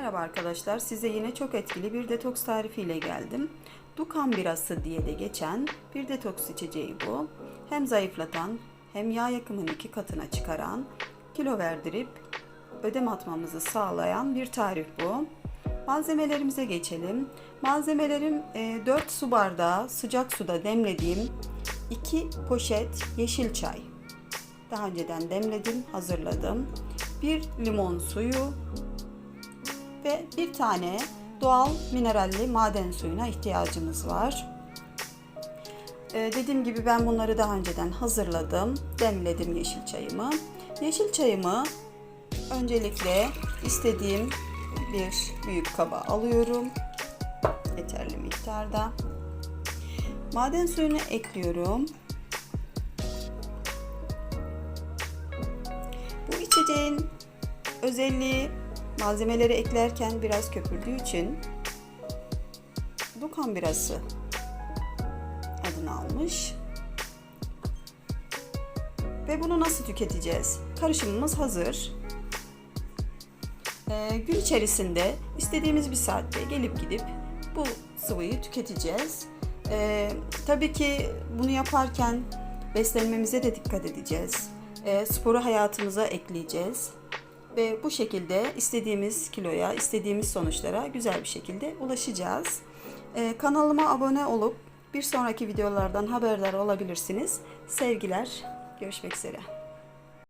Merhaba arkadaşlar, size yine çok etkili bir detoks tarifiyle geldim. Dukan birası diye de geçen bir detoks içeceği bu. Hem zayıflatan hem yağ yakımını iki katına çıkaran, kilo verdirip ödem atmamızı sağlayan bir tarif bu. Malzemelerimize geçelim. Malzemelerim e, 4 su bardağı sıcak suda demlediğim 2 poşet yeşil çay. Daha önceden demledim, hazırladım. Bir limon suyu, ve bir tane doğal mineralli maden suyuna ihtiyacımız var. Ee, dediğim gibi ben bunları daha önceden hazırladım. Demledim yeşil çayımı. Yeşil çayımı öncelikle istediğim bir büyük kaba alıyorum. Yeterli miktarda. Maden suyunu ekliyorum. Bu içeceğin özelliği malzemeleri eklerken biraz köpürdüğü için Dukan birası adını almış. Ve bunu nasıl tüketeceğiz? Karışımımız hazır. Ee, gün içerisinde istediğimiz bir saatte gelip gidip bu sıvıyı tüketeceğiz. Ee, tabii ki bunu yaparken beslenmemize de dikkat edeceğiz. Ee, sporu hayatımıza ekleyeceğiz ve bu şekilde istediğimiz kiloya, istediğimiz sonuçlara güzel bir şekilde ulaşacağız. Ee, kanalıma abone olup bir sonraki videolardan haberdar olabilirsiniz. Sevgiler, görüşmek üzere.